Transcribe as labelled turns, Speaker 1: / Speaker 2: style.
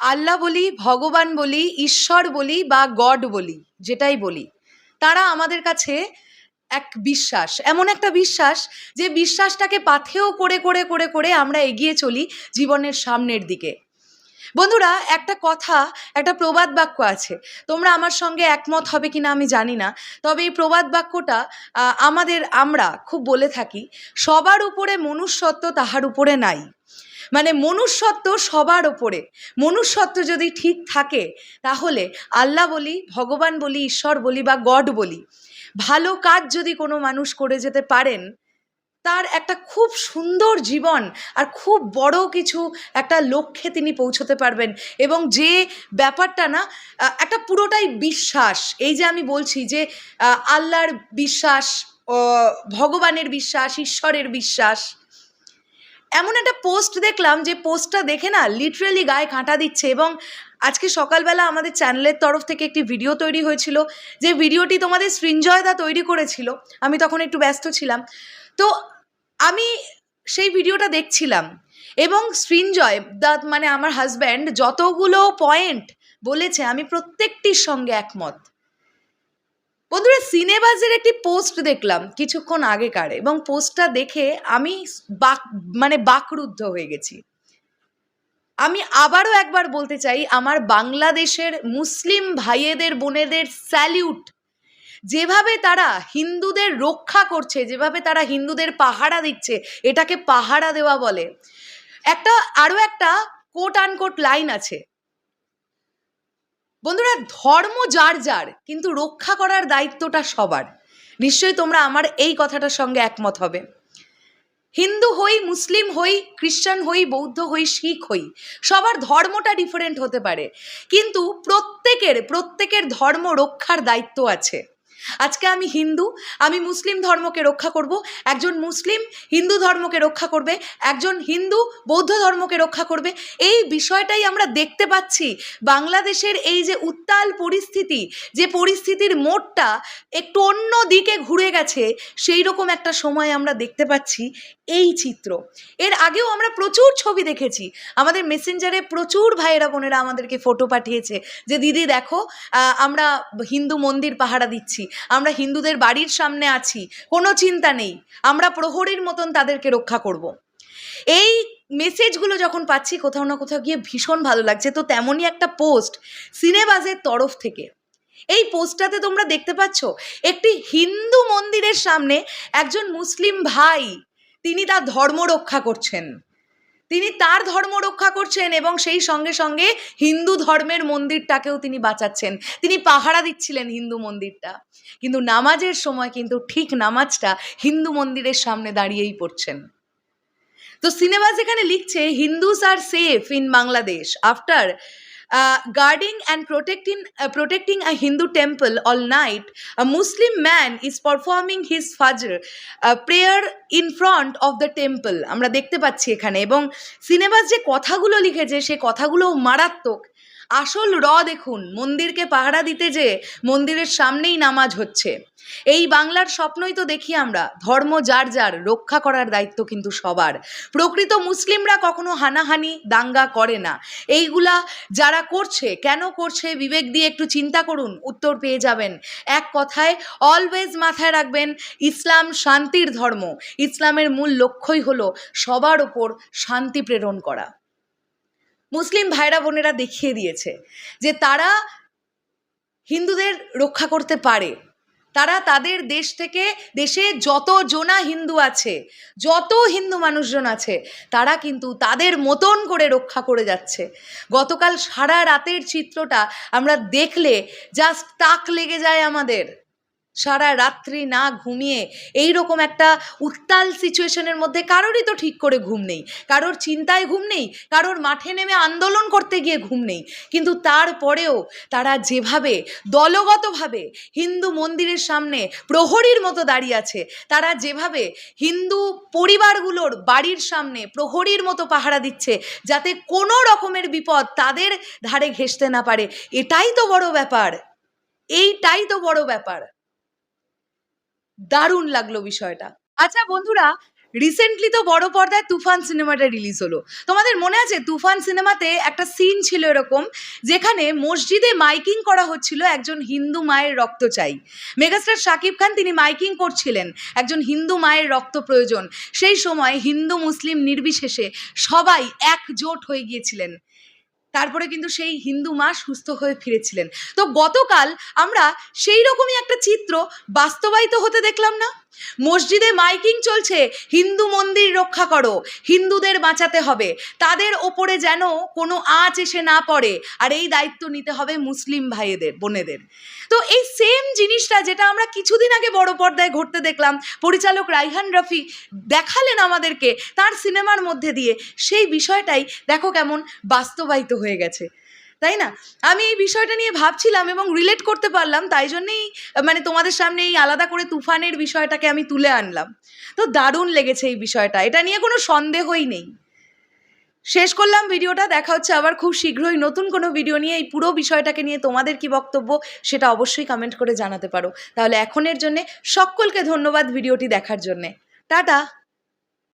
Speaker 1: আল্লাহ বলি, ভগবান বলি, ঈশ্বর বলি বা গড বলি, যেটাই বলি, তারা আমাদের কাছে এক বিশ্বাস, এমন একটা বিশ্বাস যে বিশ্বাসটাকে পাথেয় করে করে করে করে আমরা এগিয়ে চলি জীবনের সামনের দিকে। বন্ধুরা, একটা কথা, একটা প্রবাদ বাক্য আছে, তোমরা আমার সঙ্গে একমত হবে কিনা আমি জানি না, তবে এই প্রবাদ বাক্যটা আমাদের, আমরা খুব বলে থাকি, সবার উপরে মনুষ্যত্ব তাহার উপরে নাই। মানে মনুষ্যত্ব সবার ওপরে মনুষ্যত্ব যদি ঠিক থাকে, তাহলে আল্লাহ বলি, ভগবান বলি, ঈশ্বর বলি বা গড বলি, ভালো কাজ যদি কোনো মানুষ করে যেতে পারেন, তার একটা খুব সুন্দর জীবন আর খুব বড় কিছু একটা লক্ষ্যে তিনি পৌঁছতে পারবেন। এবং যে ব্যাপারটা না একটা পুরোটাই বিশ্বাস। এই যে আমি বলছি যে আল্লাহর বিশ্বাস ভগবানের বিশ্বাস, ঈশ্বরের বিশ্বাস এমন একটা পোস্ট দেখলাম যে পোস্টটা দেখে না লিটারেলি গায়ে কাঁটা দিচ্ছে এবং আজকে সকালবেলা আমাদের চ্যানেলের তরফ থেকে একটি ভিডিও তৈরি হয়েছিল, যে ভিডিওটি তোমাদের সৃঞ্জয়দা তৈরি করেছিল, আমি তখন একটু ব্যস্ত ছিলাম। তো আমি সেই ভিডিওটা দেখছিলাম এবং সৃঞ্জয় দা মানে আমার হাজব্যান্ড যতগুলো পয়েন্ট বলেছে আমি প্রত্যেকটির সঙ্গে একমত। সিনেবাজের একটি পোস্ট দেখলাম কিছুক্ষণ আগেকার এবং পোস্টটা দেখে আমি বাক মানে বাকরুদ্ধ হয়ে গেছি। আমি আবারও একবার বলতে চাই, আমার বাংলাদেশের মুসলিম ভাইয়েদের, বোনেদের স্যালিউট। যেভাবে তারা হিন্দুদের রক্ষা করছে, যেভাবে তারা হিন্দুদের পাহারা দিচ্ছে, এটাকে পাহারা দেওয়া বলে। একটা, আরও একটা কোট আনকোট লাইন আছে। বন্ধুরা, ধর্ম যার যার, কিন্তু রক্ষা করার দায়িত্বটা সবার। নিশ্চয়ই তোমরা আমার এই কথাটার সঙ্গে একমত হবে। হিন্দু হই, মুসলিম হই খ্রিস্টান হই, বৌদ্ধ হই, শিখ হই, সবার ধর্মটা ডিফারেন্ট হতে পারে। কিন্তু প্রত্যেকের প্রত্যেকের ধর্ম রক্ষার দায়িত্ব আছে। আজকে আমি হিন্দু, আমি মুসলিম ধর্মকে রক্ষা করব। একজন মুসলিম হিন্দু ধর্মকে রক্ষা করবে, একজন হিন্দু বৌদ্ধ ধর্মকে রক্ষা করবে। এই বিষয়টাই আমরা দেখতে পাচ্ছি। বাংলাদেশের এই যে উত্তাল পরিস্থিতি, যে পরিস্থিতির মোড়টা একটু অন্য দিকে ঘুরে গেছে, সেই রকম একটা সময় আমরা দেখতে পাচ্ছি এই চিত্র। এর আগেও আমরা প্রচুর ছবি দেখেছি। আমাদের মেসেঞ্জারে প্রচুর ভাইয়েরা বোনেরা আমাদেরকে ফটো পাঠিয়েছে যে, দিদি দেখো আমরা হিন্দু মন্দির পাহারা দিচ্ছি। আমরা হিন্দুদের বাড়ির সামনে আছি, কোনো চিন্তা নেই, আমরা প্রহরীর মতন তাদেরকে রক্ষা করব। এই মেসেজগুলো যখন পাচ্ছি, কোথাও না কোথাও গিয়ে ভীষণ ভালো লাগছে। তো তেমনই একটা পোস্ট সিনেবাজের তরফ থেকে। এই পোস্টটাতে তোমরা দেখতে পাচ্ছ, একটি হিন্দু মন্দিরের সামনে একজন মুসলিম ভাই, তিনি তার ধর্ম রক্ষা করছেন। তিনি তার ধর্ম রক্ষা করছেন এবং সেই সঙ্গে সঙ্গে হিন্দু ধর্মের মন্দিরটাকেও তিনি বাঁচাচ্ছেন। তিনি পাহারা দিচ্ছিলেন হিন্দু মন্দিরটা। কিন্তু নামাজের সময় কিন্তু ঠিক নামাজটা হিন্দু মন্দিরের সামনে দাঁড়িয়েই পড়ছেন। তো সিনেমা যেখানে লিখছে, হিন্দুস আর safe in Bangladesh. After guarding and protecting protecting a Hindu temple all night a Muslim man is performing his Fajr uh, prayer in front of the temple. আমরা দেখতে পাচ্ছি এখানে এবং সিনেমাস যে কথাগুলো লিখেছে সে কথাগুলো মারাত্মক। আসল র দেখুন, মন্দিরকে পাহারা দিতে যে মন্দিরের সামনেই নামাজ হচ্ছে। এই বাংলার স্বপ্নই তো দেখি আমরা, ধর্ম যার যার, রক্ষা করার দায়িত্ব কিন্তু সবার। প্রকৃত মুসলিমরা কখনো হানাহানি, দাঙ্গা করে না। এইগুলা যারা করছে, কেন করছে, বিবেক দিয়ে একটু চিন্তা করুন, উত্তর পেয়ে যাবেন। এক কথায় অলওয়েজ মাথায় রাখবেন, ইসলাম শান্তির ধর্ম। ইসলামের মূল লক্ষ্যই হলো সবার ওপর শান্তি প্রেরণ করা। মুসলিম ভাইরা বোনেরা দেখিয়ে দিয়েছে যে তারা হিন্দুদের রক্ষা করতে পারে। তারা তাদের দেশ থেকে, দেশে যত জোনা হিন্দু আছে, যত হিন্দু মানুষজন আছে, তারা কিন্তু তাদের মতন করে রক্ষা করে যাচ্ছে। গতকাল সারা রাতের চিত্রটা আমরা দেখলে জাস্ট তাক লেগে যায় আমাদের। সারা রাত্রি না ঘুমিয়ে এই রকম একটা উত্তাল সিচুয়েশনের মধ্যে কারোরই তো ঠিক করে ঘুম নেই। কারোর চিন্তায় ঘুম নেই, কারোর মাঠে নেমে আন্দোলন করতে গিয়ে ঘুম নেই। কিন্তু তারপরেও তারা যেভাবে, দলগতভাবে হিন্দু মন্দিরের সামনে প্রহরীর মতো দাঁড়িয়ে আছে, তারা যেভাবে হিন্দু পরিবারগুলোর বাড়ির সামনে প্রহরীর মতো পাহারা দিচ্ছে, যাতে কোনো রকমের বিপদ তাদের ধারে ঘেঁষতে না পারে, এটাই তো বড় ব্যাপার। এইটাই তো বড় ব্যাপার। দারুণ লাগল বিষয়টা। আচ্ছা বন্ধুরা রিসেন্টলি তো বড় পর্দায় তুফান সিনেমাটা রিলিজ হলো। তোমাদের মনে আছে তুফান সিনেমাতে একটা সিন ছিল এরকম, যেখানে মসজিদে মাইকিং করা হচ্ছিল একজন হিন্দু মায়ের রক্ত চাই। মেগাস্টার শাকিব খান তিনি মাইকিং করছিলেন একজন হিন্দু মায়ের রক্ত প্রয়োজন। সেই সময় হিন্দু মুসলিম নির্বিশেষে সবাই একজোট হয়ে গিয়েছিলেন। তারপরে কিন্তু সেই হিন্দু মা সুস্থ হয়ে ফিরেছিলেন। তো গতকাল আমরা সেই রকমই একটা চিত্র বাস্তবায়িত হতে দেখলাম না? মসজিদে মাইকিং চলছে, হিন্দু মন্দির রক্ষা করো, হিন্দুদের বাঁচাতে হবে। তাদের ওপরে যেন কোনো আঁচ এসে না পড়ে, আর এই দায়িত্ব নিতে হবে মুসলিম ভাইয়েদের বোনেদের। তো এই সেম জিনিসটা যেটা আমরা কিছুদিন আগে বড় পর্দায় ঘটতে দেখলাম, পরিচালক রাইহান রফি দেখালেন আমাদেরকে তার সিনেমার মধ্যে দিয়ে, সেই বিষয়টাই দেখো কেমন বাস্তবায়িত হয়ে গেছে। তাই না? আমি এই বিষয়টা নিয়ে ভাবছিলাম এবং রিলেট করতে পারলাম, তাই জন্যেই মানে তোমাদের সামনে এই আলাদা করে তুফানের বিষয়টাকে আমি তুলে আনলাম। তো দারুণ লেগেছে এই বিষয়টা। এটা নিয়ে কোনো সন্দেহই নেই। শেষ করলাম ভিডিওটা, দেখা হচ্ছে আবার খুব শীঘ্রই নতুন কোনো ভিডিও নিয়ে। এই পুরো বিষয়টাকে নিয়ে তোমাদের কি বক্তব্য, সেটা অবশ্যই কমেন্ট করে জানাতে পারো। তাহলে এখনের জন্যে সকলকে ধন্যবাদ ভিডিওটি দেখার জন্যে। টাটা!